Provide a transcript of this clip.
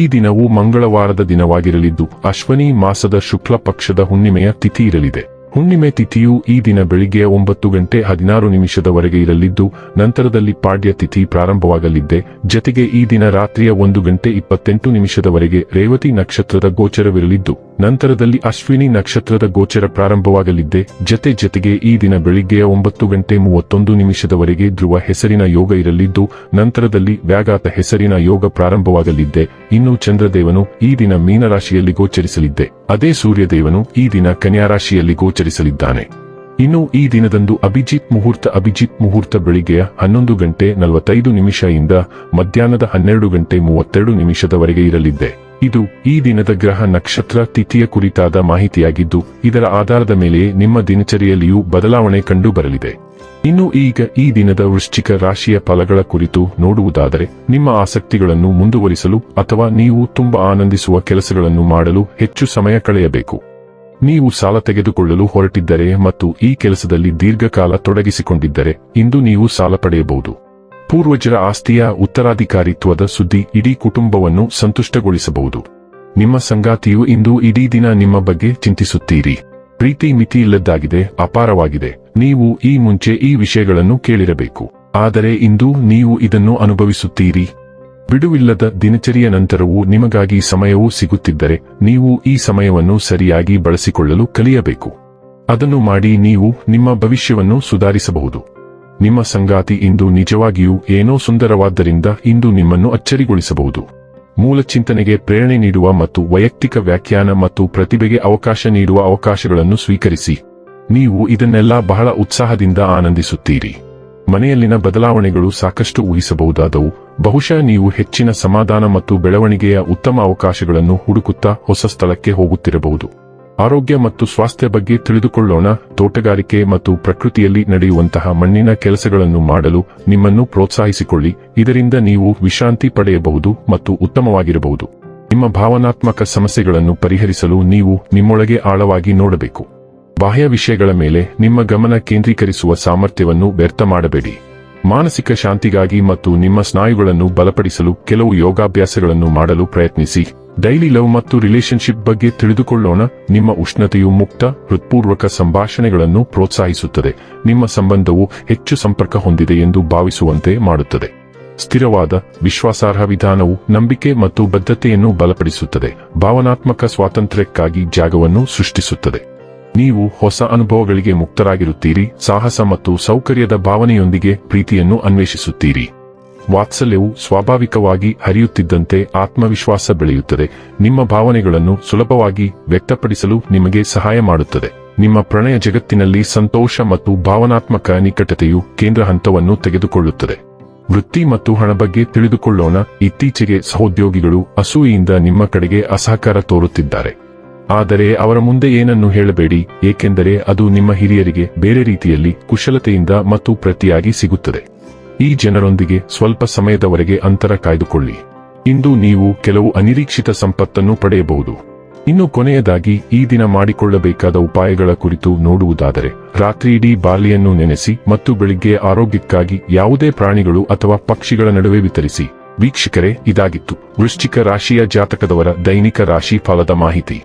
ಈ ದಿನವು ಮಂಗಳವಾರದ ದಿನವಾಗಿರಲಿದ್ದು, ಅಶ್ವನಿ ಮಾಸದ ಶುಕ್ಲ ಪಕ್ಷದ ಹುಣ್ಣಿಮೆಯ ತಿಥಿ ಇರಲಿದೆ. ಹುಣ್ಣಿಮೆ ತಿಥಿಯು ಈ ದಿನ ಬೆಳಿಗ್ಗೆ ಒಂಬತ್ತು ಗಂಟೆ ಹದಿನಾರು ನಿಮಿಷದವರೆಗೆ ಇರಲಿದ್ದು, ನಂತರದಲ್ಲಿ ಪಾಡ್ಯ ತಿಥಿ ಪ್ರಾರಂಭವಾಗಲಿದ್ದೆ. ಜತೆಗೆ ಈ ದಿನ ರಾತ್ರಿಯ ಒಂದು ಗಂಟೆ ಇಪ್ಪತ್ತೆಂಟು ನಿಮಿಷದವರೆಗೆ ರೇವತಿ ನಕ್ಷತ್ರದ ಗೋಚರವಿರಲಿದ್ದು ನಂತರದಲ್ಲಿ ಅಶ್ವಿನಿ ನಕ್ಷತ್ರದ ಗೋಚರ ಪ್ರಾರಂಭವಾಗಲಿದ್ದೆ. ಜತೆ ಜತೆಗೆ ಈ ದಿನ ಬೆಳಿಗ್ಗೆಯ ಒಂಬತ್ತು ಗಂಟೆ ಮೂವತ್ತೊಂದು ನಿಮಿಷದವರೆಗೆ ಧ್ರುವ ಹೆಸರಿನ ಯೋಗ ಇರಲಿದ್ದು, ನಂತರದಲ್ಲಿ ವ್ಯಾಘಾತ ಹೆಸರಿನ ಯೋಗ ಪ್ರಾರಂಭವಾಗಲಿದ್ದೆ. ಇನ್ನು ಚಂದ್ರದೇವನು ಈ ದಿನ ಮೀನರಾಶಿಯಲ್ಲಿ ಗೋಚರಿಸಲಿದ್ದೆ. ಅದೇ ಸೂರ್ಯದೇವನು ಈ ದಿನ ಕನ್ಯಾರಾಶಿಯಲ್ಲಿ ಗೋಚರಿಸಲಿದ್ದಾನೆ. ಇನ್ನು ಈ ದಿನದಂದು ಅಭಿಜಿತ್ ಮುಹೂರ್ತ ಅಭಿಜಿತ್ ಮುಹೂರ್ತ ಬೆಳಿಗ್ಗೆಯ ಹನ್ನೊಂದು ಗಂಟೆ ನಲವತ್ತೈದು ನಿಮಿಷದಿಂದ ಮಧ್ಯಾಹ್ನದ ಹನ್ನೆರಡು ಗಂಟೆ ಮೂವತ್ತೆರಡು ನಿಮಿಷದವರೆಗೆ ಇರಲಿದ್ದೆ. ಇದು ಈ ದಿನದ ಗ್ರಹ ನಕ್ಷತ್ರ ತಿಥಿಯ ಕುರಿತಾದ ಮಾಹಿತಿಯಾಗಿದ್ದು, ಇದರ ಆಧಾರದ ಮೇಲೆ ನಿಮ್ಮ ದಿನಚರಿಯಲ್ಲಿಯೂ ಬದಲಾವಣೆ ಕಂಡು ಬರಲಿದೆ ಇನ್ನು ಈಗ ಈ ದಿನದ ವೃಶ್ಚಿಕ ರಾಶಿಯ ಫಲಗಳ ಕುರಿತು ನೋಡುವುದಾದರೆ, ನಿಮ್ಮ ಆಸಕ್ತಿಗಳನ್ನು ಮುಂದುವರಿಸಲು ಅಥವಾ ನೀವು ತುಂಬಾ ಆನಂದಿಸುವ ಕೆಲಸಗಳನ್ನು ಮಾಡಲು ಹೆಚ್ಚು ಸಮಯ ಕಳೆಯಬೇಕು. ನೀವು ಸಾಲ ತೆಗೆದುಕೊಳ್ಳಲು ಹೊರಟಿದ್ದರೆ ಮತ್ತು ಈ ಕೆಲಸದಲ್ಲಿ ದೀರ್ಘಕಾಲ ತೊಡಗಿಸಿಕೊಂಡಿದ್ದರೆ, ಇಂದು ನೀವು ಸಾಲ ಪಡೆಯಬಹುದು. ಪೂರ್ವಜರ ಆಸ್ತಿಯ ಉತ್ತರಾಧಿಕಾರಿತ್ವದ ಸುದ್ದಿ ಇಡೀ ಕುಟುಂಬವನ್ನು ಸಂತುಷ್ಟಗೊಳಿಸಬಹುದು. ನಿಮ್ಮ ಸಂಗಾತಿಯು ಇಂದು ಇಡೀ ದಿನ ನಿಮ್ಮ ಬಗ್ಗೆ ಚಿಂತಿಸುತ್ತೀರಿ. ಪ್ರೀತಿ ಮಿತಿಯಿಲ್ಲದ್ದಾಗಿದೆ ಅಪಾರವಾಗಿದೆ. ನೀವು ಈ ಮುಂಚೆ ಈ ವಿಷಯಗಳನ್ನು ಕೇಳಿರಬೇಕು. ಆದರೆ ಇಂದು ನೀವು ಇದನ್ನು ಅನುಭವಿಸುತ್ತೀರಿ. ಬಿಡುವಿಲ್ಲದ ದಿನಚರಿಯ ನಂತರವೂ ನಿಮಗಾಗಿ ಸಮಯವೂ ಸಿಗುತ್ತಿದ್ದರೆ ನೀವು ಈ ಸಮಯವನ್ನು ಸರಿಯಾಗಿ ಬಳಸಿಕೊಳ್ಳಲು ಕಲಿಯಬೇಕು. ಅದನ್ನು ಮಾಡಿ ನೀವು ನಿಮ್ಮ ಭವಿಷ್ಯವನ್ನು ಸುಧಾರಿಸಬಹುದು. ನಿಮ್ಮ ಸಂಗಾತಿ ಇಂದು ನಿಜವಾಗಿಯೂ ಏನೋ ಸುಂದರವಾದ್ದರಿಂದ ಇಂದು ನಿಮ್ಮನ್ನು ಅಚ್ಚರಿಗೊಳಿಸಬಹುದು. ಮೂಲ ಚಿಂತನೆಗೆ ಪ್ರೇರಣೆ ನೀಡುವ ಮತ್ತು ವೈಯಕ್ತಿಕ ವ್ಯಾಖ್ಯಾನ ಮತ್ತು ಪ್ರತಿಭೆಗೆ ಅವಕಾಶ ನೀಡುವ ಅವಕಾಶಗಳನ್ನು ಸ್ವೀಕರಿಸಿ. ನೀವು ಇದನ್ನೆಲ್ಲ ಬಹಳ ಉತ್ಸಾಹದಿಂದ ಆನಂದಿಸುತ್ತೀರಿ. ಮನೆಯಲ್ಲಿನ ಬದಲಾವಣೆಗಳು ಸಾಕಷ್ಟು ಊಹಿಸಬಹುದಾದವು. ಬಹುಶಃ ನೀವು ಹೆಚ್ಚಿನ ಸಮಾಧಾನ ಮತ್ತು ಬೆಳವಣಿಗೆಯ ಉತ್ತಮ ಅವಕಾಶಗಳನ್ನು ಹುಡುಕುತ್ತಾ ಹೊಸ ಸ್ಥಳಕ್ಕೆ ಹೋಗುತ್ತಿರಬಹುದು. ಆರೋಗ್ಯ ಮತ್ತು ಸ್ವಾಸ್ಥ್ಯ ಬಗ್ಗೆ ತಿಳಿದುಕೊಳ್ಳೋಣ, ತೋಟಗಾರಿಕೆ ಮತ್ತು ಪ್ರಕೃತಿಯಲ್ಲಿ ನಡೆಯುವಂತಹ ಮಣ್ಣಿನ ಕೆಲಸಗಳನ್ನು ಮಾಡಲು ನಿಮ್ಮನ್ನು ಪ್ರೋತ್ಸಾಹಿಸಿಕೊಳ್ಳಿ, ಇದರಿಂದ ನೀವು ವಿಶ್ರಾಂತಿ ಪಡೆಯಬಹುದು ಮತ್ತು ಉತ್ತಮವಾಗಿರಬಹುದು. ನಿಮ್ಮ ಭಾವನಾತ್ಮಕ ಸಮಸ್ಯೆಗಳನ್ನು ಪರಿಹರಿಸಲು ನೀವು ನಿಮ್ಮೊಳಗೆ ಆಳವಾಗಿ ನೋಡಬೇಕು. ಬಾಹ್ಯ ವಿಷಯಗಳ ಮೇಲೆ ನಿಮ್ಮ ಗಮನ ಕೇಂದ್ರೀಕರಿಸುವ ಸಾಮರ್ಥ್ಯವನ್ನು ವ್ಯರ್ಥ ಮಾಡಬೇಡಿ. ಮಾನಸಿಕ ಶಾಂತಿಗಾಗಿ ಮತ್ತು ನಿಮ್ಮ ಸ್ನಾಯುಗಳನ್ನು ಬಲಪಡಿಸಲು ಕೆಲವು ಯೋಗಾಭ್ಯಾಸಗಳನ್ನು ಮಾಡಲು ಪ್ರಯತ್ನಿಸಿ. ಡೈಲಿ ಲವ್ ಮತ್ತು ರಿಲೇಶನ್ಶಿಪ್ ಬಗ್ಗೆ ತಿಳಿದುಕೊಳ್ಳೋಣ. ನಿಮ್ಮ ಉಷ್ಣತೆಯು ಮುಕ್ತ, ಹೃತ್ಪೂರ್ವಕ ಸಂಭಾಷಣೆಗಳನ್ನು ಪ್ರೋತ್ಸಾಹಿಸುತ್ತದೆ. ನಿಮ್ಮ ಸಂಬಂಧವು ಹೆಚ್ಚು ಸಂಪರ್ಕ ಹೊಂದಿದೆ ಎಂದು ಭಾವಿಸುವಂತೆ ಮಾಡುತ್ತದೆ. ಸ್ಥಿರವಾದ, ವಿಶ್ವಾಸಾರ್ಹ ವಿಧಾನವು ನಂಬಿಕೆ ಮತ್ತು ಬದ್ಧತೆಯನ್ನು ಬಲಪಡಿಸುತ್ತದೆ. ಭಾವನಾತ್ಮಕ ಸ್ವಾತಂತ್ರ್ಯಕ್ಕಾಗಿ ಜಾಗವನ್ನು ಸೃಷ್ಟಿಸುತ್ತದೆ. ನೀವು ಹೊಸ ಅನುಭವಗಳಿಗೆ ಮುಕ್ತರಾಗಿರುತ್ತೀರಿ, ಸಾಹಸ ಮತ್ತು ಸೌಕರ್ಯದ ಭಾವನೆಯೊಂದಿಗೆ ಪ್ರೀತಿಯನ್ನು ಅನ್ವೇಷಿಸುತ್ತೀರಿ. ವಾತ್ಸಲ್ಯವು ಸ್ವಾಭಾವಿಕವಾಗಿ ಹರಿಯುತ್ತಿದ್ದಂತೆ ಆತ್ಮವಿಶ್ವಾಸ ಬೆಳೆಯುತ್ತದೆ. ನಿಮ್ಮ ಭಾವನೆಗಳನ್ನು ಸುಲಭವಾಗಿ ವ್ಯಕ್ತಪಡಿಸಲು ನಿಮಗೆ ಸಹಾಯ ಮಾಡುತ್ತದೆ. ನಿಮ್ಮ ಪ್ರಣಯ ಜಗತ್ತಿನಲ್ಲಿ ಸಂತೋಷ ಮತ್ತು ಭಾವನಾತ್ಮಕ ನಿಕಟತೆಯು ಕೇಂದ್ರ ಹಂತವನ್ನು ತೆಗೆದುಕೊಳ್ಳುತ್ತದೆ. ವೃತ್ತಿ ಮತ್ತು ಹಣ ಬಗ್ಗೆ ತಿಳಿದುಕೊಳ್ಳೋಣ. ಇತ್ತೀಚೆಗೆ ಸಹೋದ್ಯೋಗಿಗಳು ಅಸೂಯೆಯಿಂದ ನಿಮ್ಮ ಕಡೆಗೆ ಅಸಹಕಾರ ತೋರುತ್ತಿದ್ದಾರೆ. ಆದರೆ ಅವರ ಮುಂದೆ ಏನನ್ನು ಹೇಳಬೇಡಿ, ಏಕೆಂದರೆ ಅದು ನಿಮ್ಮ ಹಿರಿಯರಿಗೆ ಬೇರೆ ರೀತಿಯಲ್ಲಿ ಕುಶಲತೆಯಿಂದ ಮತ್ತು ಪ್ರತಿಯಾಗಿ ಸಿಗುತ್ತದೆ. ಈ ಜನರೊಂದಿಗೆ ಸ್ವಲ್ಪ ಸಮಯದವರೆಗೆ ಅಂತರ ಕಾಯ್ದುಕೊಳ್ಳಿ. ಇಂದು ನೀವು ಕೆಲವು ಅನಿರೀಕ್ಷಿತ ಸಂಪತ್ತನ್ನು ಪಡೆಯಬಹುದು. ಇನ್ನು ಕೊನೆಯದಾಗಿ, ಈ ದಿನ ಮಾಡಿಕೊಳ್ಳಬೇಕಾದ ಉಪಾಯಗಳ ಕುರಿತು ನೋಡುವುದಾದರೆ, ರಾತ್ರಿಯಿಡೀ ಬಾಲಿಯನ್ನು ನೆನೆಸಿ ಮತ್ತು ಬೆಳಿಗ್ಗೆ ಆರೋಗ್ಯಕ್ಕಾಗಿ ಯಾವುದೇ ಪ್ರಾಣಿಗಳು ಅಥವಾ ಪಕ್ಷಿಗಳ ನಡುವೆ ವಿತರಿಸಿ. ವೀಕ್ಷಕರೇ, ಇದಾಗಿತ್ತು. ವೃಶ್ಚಿಕ ರಾಶಿಯ ಜಾತಕದವರ ದೈನಿಕ ರಾಶಿ ಫಲದ ಮಾಹಿತಿ.